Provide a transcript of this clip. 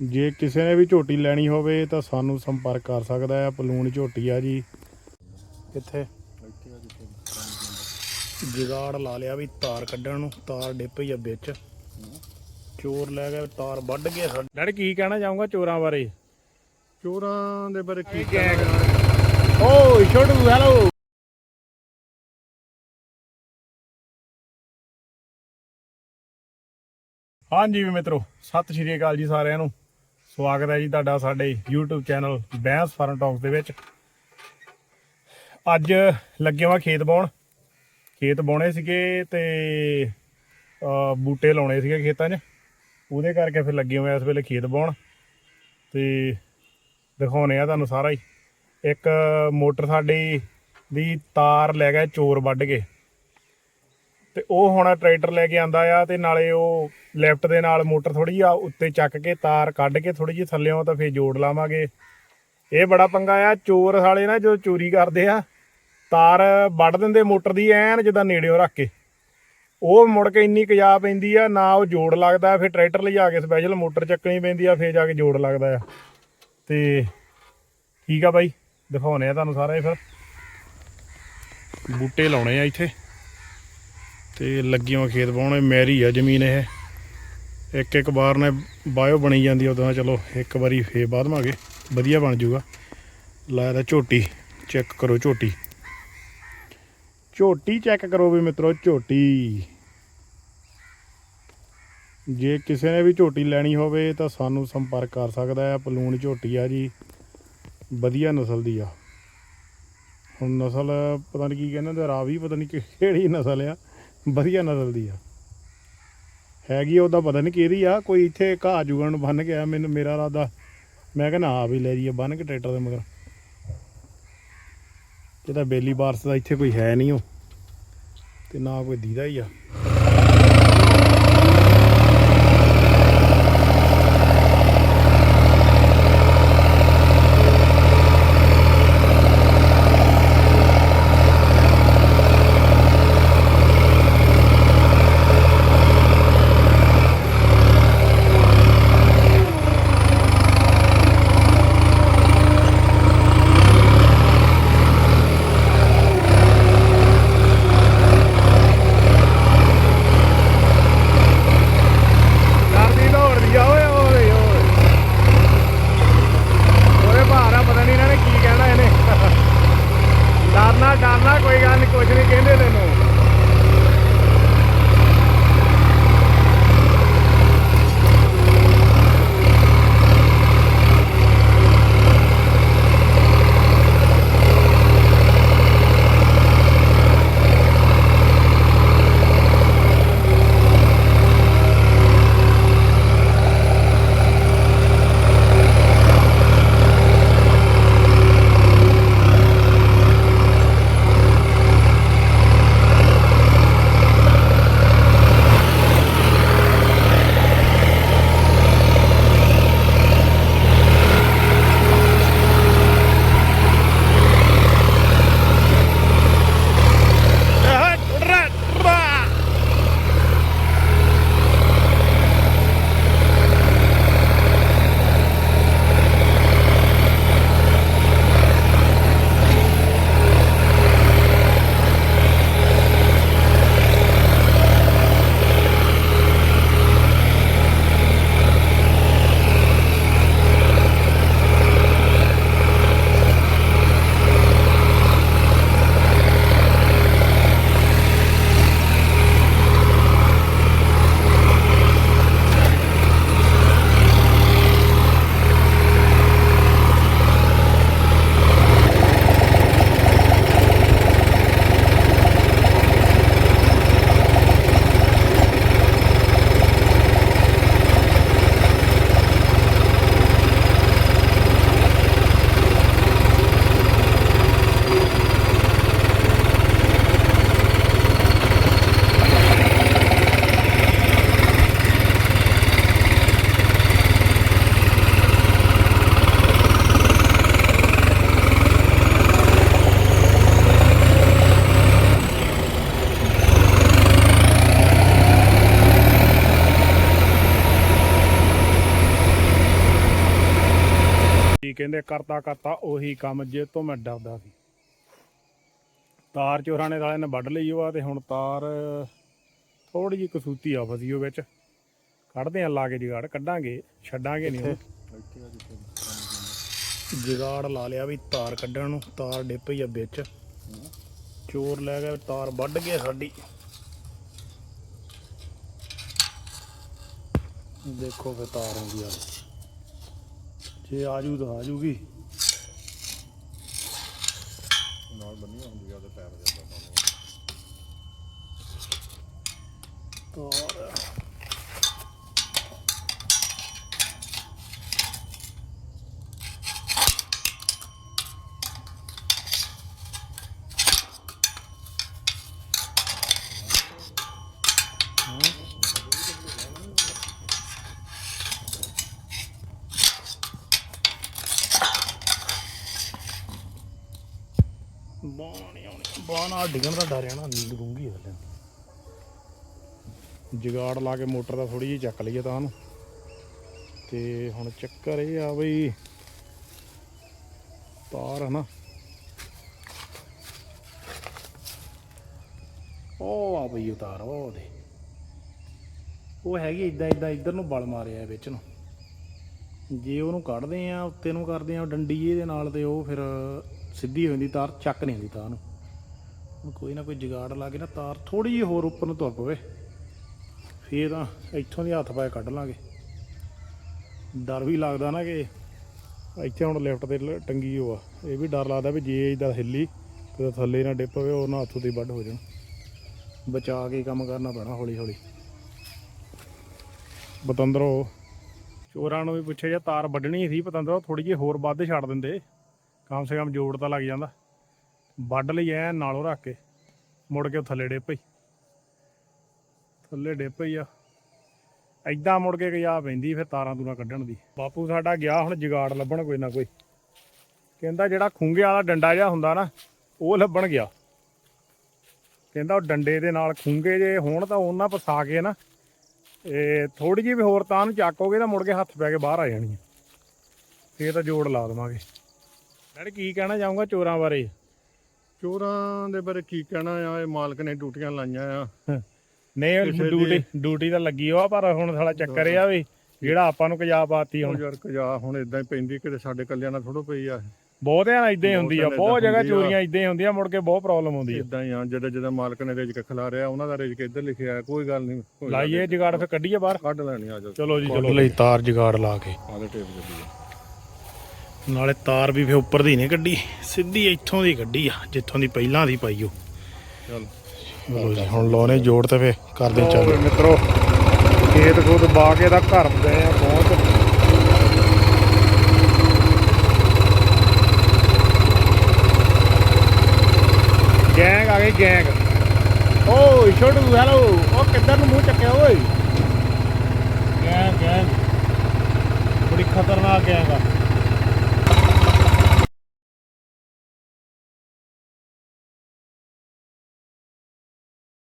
ਜੇ ਕਿਸੇ ਨੇ ਵੀ ਝੋਟੀ ਲੈਣੀ ਹੋਵੇ ਤਾਂ ਸਾਨੂੰ ਸੰਪਰਕ ਕਰ ਸਕਦਾ ਹੈ ਪਲੂਣ ਝੋਟੀ ਆ ਜੀ। ਕਿੱਥੇ ਜਿਗਾੜ ਲਾ ਲਿਆ ਵੀ ਤਾਰ ਕੱਢਣ ਨੂੰ ਤਾਰ ਡਿੱਪ ਹੀ ਆ ਵਿੱਚ। ਚੋਰ ਲੈ ਗਏ ਤਾਰ ਵੱਢ ਗਏ ਸਾਡੇ ਡੈਡੀ ਕੀ ਕਹਿਣਾ ਚਾਹੂੰਗਾ ਚੋਰਾਂ ਬਾਰੇ? ਚੋਰਾਂ ਦੇ ਬਾਰੇ ਕੀ ਕਹਿਣਾ? ਓ ਛੋਟੂ ਹੈਲੋ ਹਾਂਜੀ ਵੀ ਮਿੱਤਰੋ ਸਤਿ ਸ਼੍ਰੀ ਅਕਾਲ ਜੀ ਸਾਰਿਆਂ ਨੂੰ। ਸਵਾਗਤ ਹੈ ਜੀ ਤੁਹਾਡਾ ਸਾਡੇ YouTube channel Bains farm talks ਦੇ ਵਿੱਚ। ਅੱਜ ਲੱਗੇ ਵਾ ਖੇਤ ਬਾਉਣ ਖੇਤ ਬਾਉਣੇ ਸੀਗੇ ਤੇ ਬੂਟੇ ਲਾਉਣੇ ਸੀਗੇ ਖੇਤਾਂ 'ਚ। ਉਹਦੇ ਕਰਕੇ ਫਿਰ ਲੱਗੇ ਹੋਏ ਇਸ ਵੇਲੇ ਖੇਤ ਬਾਉਣ ਤੇ ਦਿਖਾਉਣੇ ਆ ਤੁਹਾਨੂੰ ਸਾਰਾ ਹੀ। ਇੱਕ ਮੋਟਰ ਸਾਡੀ ਦੀ ਤਾਰ ਲੈ ਗਿਆ ਚੋਰ ਵੱਢ ਕੇ। ਤੇ ਉਹ ਹੁਣ ਟਰੈਕਟਰ ਲੈ ਕੇ ਆਂਦਾ ਆ ਤੇ ਨਾਲੇ ਉਹ ਲੈਫਟ ਦੇ ਨਾਲ ਮੋਟਰ ਥੋੜੀ ਆ, ਉੱਤੇ ਚੱਕ ਕੇ ਤਾਰ ਕੱਢ ਕੇ ਥੋੜੀ ਜਿਹੀ ਥੱਲੇੋਂ ਤਾਂ ਫੇਰ ਜੋੜ ਲਾਵਾਂਗੇ। ਇਹ ਬੜਾ ਪੰਗਾ ਆ, ਚੋਰ ਸਾਲੇ ਨਾ ਜੋ ਚੋਰੀ ਕਰਦੇ ਆ, ਤਾਰ ਵੱਢ ਦਿੰਦੇ ਮੋਟਰ ਦੀ ਐਨ ਜਿੱਦਾਂ ਨੇੜਿਓਂ ਰੱਖ ਕੇ। ਉਹ ਮੁੜ ਕੇ ਇੰਨੀ ਕਜਾ ਪੈਂਦੀ ਆ, ਨਾ ਉਹ ਜੋੜ ਲੱਗਦਾ, ਫਿਰ ਟਰੈਕਟਰ ਲਈ ਲਿਜਾ ਕੇ ਸਪੈਸ਼ਲ ਮੋਟਰ ਚੱਕਣੀ ਪੈਂਦੀ ਆ, ਫੇਰ ਜਾ ਕੇ ਜੋੜ ਲੱਗਦਾ ਆ। ਤੇ ਠੀਕ ਆ ਬਾਈ ਦਿਖਾਉਣੇ ਆ ਤੁਹਾਨੂੰ ਸਾਰਾ ਇਹ ਫਿਰ। ਬੂਟੇ ਲਾਉਣੇ ਆ ਇੱਥੇ। ਤੇ ਲੱਗੀਆਂ ਖੇਤ ਪਾਉਣੇ ਮੈਰੀ ਆ ਜ਼ਮੀਨ ਇਹ। ਇੱਕ ਇੱਕ ਵਾਰ ਨੇ ਬਾਇਓ ਬਣੀ ਜਾਂਦੀ ਉਦੋਂ ਚਲੋ ਇੱਕ ਵਾਰੀ ਫੇਰ ਬਾਅਦ ਵਧੀਆ ਬਣ ਜਾਊਗਾ ਲਾਇਆ ਤਾਂ ਝੋਟੀ, ਚੈੱਕ ਕਰੋ ਝੋਟੀ। ਝੋਟੀ ਚੈੱਕ ਕਰੋ ਵੀ ਮਿੱਤਰੋ, ਝੋਟੀ। ਜੇ ਕਿਸੇ ਨੇ ਵੀ ਝੋਟੀ ਲੈਣੀ ਹੋਵੇ ਤਾਂ ਸਾਨੂੰ ਸੰਪਰਕ ਕਰ ਸਕਦਾ ਹੈ ਪਲੂਣ ਝੋਟੀ ਆ ਜੀ। ਵਧੀਆ ਨਸਲ ਦੀ ਆ। ਹੁਣ ਨਸਲ ਪਤਾ ਨਹੀਂ ਕੀ ਕਹਿੰਦੇ ਨੇ ਰਾਵੀ ਪਤਾ ਨਹੀਂ ਕਿਹੜੀ ਨਸਲ ਆ। ਵਧੀਆ ਨਸਲ ਦੀ ਆ। ਹੈਗੀ ਆ, ਉਹਦਾ ਪਤਾ ਨਹੀਂ ਕਿਹਦੀ ਆ ਕੋਈ ਇੱਥੇ ਘਾਹ ਜੁਗਣ ਨੂੰ ਬੰਨ ਕੇ ਆ ਮੈਨੂੰ ਮੇਰਾ ਇਰਾਦਾ। ਮੈਂ ਕਹਿੰਦਾ ਆ ਵੀ ਲੈ ਜੀਏ ਬੰਨ ਕੇ ਟਰੈਕਟਰ ਦੇ ਮਗਰ। ਇਹਦਾ ਬੇਲੀ ਬਾਰਸ ਦਾ ਇੱਥੇ ਕੋਈ ਹੈ ਨਹੀਂ ਉਹ। ਤੇ ਨਾ ਕੋਈ ਦੀਦਾ ਹੀ ਆ। ਕਹਿੰਦੇ ਕਰਤਾ ਕਰਤਾ ਉਹੀ ਕੰਮ ਜੇ ਤੋਂ ਮੈਂ ਡਰਦਾ ਸੀ। ਤਾਰ ਚੋਰਾਂ ਨੇ ਸਾਲੇ ਨੇ ਵੱਢ ਲਈ ਉਹ ਆ ਤੇ ਹੁਣ ਤਾਰ ਥੋੜੀ ਜਿਹੀ ਕਸੂਤੀ ਆ ਫਸੀ ਉਹ ਵਿੱਚ। ਕੱਢਦੇ ਆ ਲਾ ਕੇ ਜਗਾੜ, ਕੱਢਾਂਗੇ, ਛੱਡਾਂਗੇ ਨਹੀਂ ਉਹਨੂੰ। ਜਗਾੜ ਲਾ ਲਿਆ ਵੀ ਤਾਰ ਕੱਢਣ ਨੂੰ, ਤਾਰ ਡਿੱਪ ਪਈ ਆ ਵਿੱਚ। ਚੋਰ ਲੈ ਗਿਆ ਤਾਰ ਵੱਢ ਗਿਆ ਸਾਡੀ। ਦੇਖੋ ਫੇ ਤਾਰ ਆਉਂਦੀ ਆ। ਜੇ ਆਜੂ ਤਾਂ ਆਜੂਗੀ ਨਾਲ ਬੰਨੀ ਹੁੰਦੀ ਆ ਉਹਦੇ ਪੈਰ ਦੇ ਤਾਰ ਬਾਣ ਬਾਹ ਨਾਲ ਡਿੱਗਣ ਦਾ ਡਰ ਆ ਨਾ ਡੂੰਗੀ ਹਲੇ। ਜਗਾੜ ਲਾ ਕੇ ਮੋਟਰ ਦਾ ਥੋੜੀ ਜਿਹੀ ਚੱਕ ਲਈਏ ਤਾਂ ਨੂੰ ਤੇ ਹੁਣ ਚੱਕਰ ਇਹ ਆ ਬਈ, ਤਾਰ ਹੈ ਨਾ। ਉਹ ਆ ਬਈ ਉਹ ਤਾਰ, ਉਹ ਦੇ। ਉਹ ਹੈਗੀ ਇਦਾਂ ਇਦਾਂ ਇੱਧਰ ਨੂੰ ਬਲ ਮਾਰਿਆ ਵਿੱਚ ਨੂੰ। ਜੇ ਉਹਨੂੰ ਕੱਢਦੇ ਆ, ਉੱਤੇ ਨੂੰ ਕਰਦੇ ਆ ਡੰਡੀ ਇਹਦੇ ਨਾਲ ਤੇ ਉਹ ਫਿਰ ਸਿੱਧੀ ਹੋ ਜਾਂਦੀ ਤਾਰ, ਚੱਕ ਨਹੀਂ ਹੁੰਦੀ ਤਾਰ ਨੂੰ। ਹੁਣ ਕੋਈ ਨਾ ਕੋਈ ਜਗਾੜ ਲਾ ਕੇ ਨਾ ਤਾਰ ਥੋੜੀ ਜਿਹੀ ਹੋਰ ਉੱਪਰ ਨੂੰ ਤੁਰ ਪਵੇ। ਫੇਰ ਤਾਂ ਇੱਥੋਂ ਦੀ ਹੱਥ ਪਾਏ ਕੱਢ ਲਾਂਗੇ। ਡਰ ਵੀ ਲੱਗਦਾ ਨਾ ਕਿ ਇੱਥੇ ਹੁਣ ਲਿਫਟ ਤੇ ਲ- ਟੰਗੀ ਹੋ ਆ ਇਹ ਵੀ ਡਰ ਲੱਗਦਾ ਵੀ ਜੇ ਇਦਾਂ ਹਿੱਲੀ ਤੇ ਥੱਲੇ ਨਾ ਡਿੱਪ ਪਵੇ ਉਹ ਨਾ ਹੱਥੋਂ ਦੀ ਵੱਢ ਹੋ ਜਾਣ। ਬਚਾ ਕੇ ਕੰਮ ਕਰਨਾ ਪੈਣਾ ਹੌਲੀ ਹੌਲੀ ਬਤੰਦਰੋ ਚੋਰਾਂ ਨੂੰ ਵੀ ਪੁੱਛਿਆ ਜੇ ਤਾਰ ਵੱਢਣੀ ਸੀ ਪਤੰਦਰੋ ਥੋੜੀ ਜਿਹੀ ਹੋਰ ਵੱਧ ਛੱਡ ਦਿੰਦੇ। ਕਮ ਸੇ ਕਮ ਜੋੜ ਤਾਂ ਲੱਗ ਜਾਂਦਾ। ਵੱਢ ਲਈ ਐ, ਨਾਲੋਂ ਰੱਖ ਕੇ। ਮੁੜ ਕੇ ਥੱਲੇ ਡੇ ਪਈ। ਥੱਲੇ ਡਿੱਪ ਪਈ ਆ। ਐਦਾਂ ਮੁੜ ਕੇ ਗਿਆ ਪੈਂਦੀ, ਫਿਰ ਤਾਰਾਂ ਤੂਰਾਂ ਕੱਢਣ ਦੀ। ਬਾਪੂ ਸਾਡਾ ਗਿਆ ਹੁਣ ਜਗਾੜ ਲੱਭਣ ਕੋਈ ਨਾ ਕੋਈ। ਕਹਿੰਦਾ ਜਿਹੜਾ ਖੁੰਗੇ ਵਾਲਾ ਡੰਡਾ ਜਿਹਾ ਹੁੰਦਾ ਨਾ, ਉਹ ਲੱਭਣ ਗਿਆ। ਕਹਿੰਦਾ ਉਹ ਡੰਡੇ ਦੇ ਨਾਲ ਖੁੰਗੇ ਜੇ ਹੋਣ ਤਾਂ ਉਹਨਾਂ ਪਸਾ ਕੇ ਨਾ ਇਹ ਥੋੜੀ ਜਿਹੀ ਵੀ ਹੋਰ ਤਾਂ ਨੂੰ ਚੱਕੋਗੇ ਤਾਂ ਮੁੜ ਕੇ ਹੱਥ ਪੈ ਕੇ ਬਾਹਰ ਆ ਜਾਣੀ ਫੇਰ ਤਾਂ ਜੋੜ ਲਾ ਦੇਵਾਂਗੇ। ਡੈਡੀ ਕੀ ਕਹਿਣਾ ਚਾਹੂੰਗਾ ਚੋਰਾਂ ਬਾਰੇ? ਚੋਰਾਂ ਦੇ ਬਾਰੇ ਕੀ ਕਹਿਣਾ ਆ? ਇਹ ਮਾਲਕ ਨੇ ਡਿਊਟੀਆਂ ਲਾਈਆਂ ਆ। ਨਹੀਂ ਕਿਸੇ ਦੀ- ਡਿਊਟੀ ਡਿਊਟੀ ਤਾਂ ਲੱਗੀ ਹੋਆ ਪਰ ਹੁਣ ਸਾਲਾ ਚੱਕਰ ਇਹ ਆ ਵੀ ਜਿਹੜਾ ਆਪਾਂ ਨੂੰ ਕਜਾ ਪਾਤੀ ਹੁਣ। ਹੁਣ ਯਾਰ ਕਜਾ ਹੁਣ ਇਦਾਂ ਹੀ ਪੈਂਦੀ ਕਿਤੇ ਸਾਡੇ ਕੱਲਿਆਂ ਨਾਲ ਥੋੜੋ ਪਈ ਆ। ਬਹੁਤਿਆਂ ਨਾਲ ਇਦਾਂ ਹੀ ਹੁੰਦੀ ਆ ਬਹੁਤ ਜਗ੍ਹਾ ਹੁੰਦੀ। ਚੋਰੀਆਂ ਇਦਾਂ ਹੀ ਹੁੰਦੀਆਂ ਮੁੜ ਕੇ ਬਹੁਤ ਪ੍ਰੋਬਲਮ ਆਉਂਦੀ ਆ। ਇਦਾਂ ਹੀ ਆ ਜਦੋਂ ਜਦੋਂ ਮਾਲਕ ਨੇ ਰਿਜਕ ਖਿਲਾ ਰਿਹਾ ਉਹਨਾਂ ਦਾ ਰਿਜਕ ਇੱਧਰ ਲਿਖਿਆ ਆ, ਕੋਈ ਗੱਲ ਨਹੀਂ ਕੋਈ ਗੱਲ ਲਾਈਏ ਜਗਾੜ ਫਿਰ ਕੱਢੀਏ ਬਾਹਰ। ਨੀ, ਕੱਢ ਲੈਣੀ ਆ ਜਾ ਚਲੋ ਜੀ ਚਲੋ। ਲਈ ਤਾਰ ਜਗਾੜ ਲਾ ਕੇ। ਆਲੇ ਟੇਪ ਜੱਦੀ ਆ। ਨਾਲੇ ਤਾਰ ਵੀ ਫੇ ਉੱਪਰ ਦੀ ਨਹੀਂ ਕੱਢੀ ਸਿੱਧੀ ਇੱਥੋਂ ਦੀ ਕੱਢੀ ਆ ਜਿੱਥੋਂ ਦੀ ਪਹਿਲਾਂ ਦੀ ਪਾਈ ਓ। ਚਲ। ਚਲੋ ਜੀ ਹੁਣ ਲਾਉਣੇ ਜੋੜ ਤੇ ਫੇ ਕਰਦੇ ਚੱਲ। ਮਿੱਤਰੋ ਖੇਤ ਖੁਦ ਬਾ ਕੇ ਦਾ ਘਰ ਗਏ ਆ ਪਹੁੰਚ ਗੈਂਗ ਆ ਗਈ ਗੈਂਗ। ਓਏ ਛੋਟੂ ਹੈਲੋ ਉਹ ਕਿੱਧਰ ਨੂੰ ਮੂੰਹ ਚੱਕਿਆ ਓਏ? Gang gang. ਬੜੀ ਖਤਰਨਾਕ ਗੈਂਗ ਆ।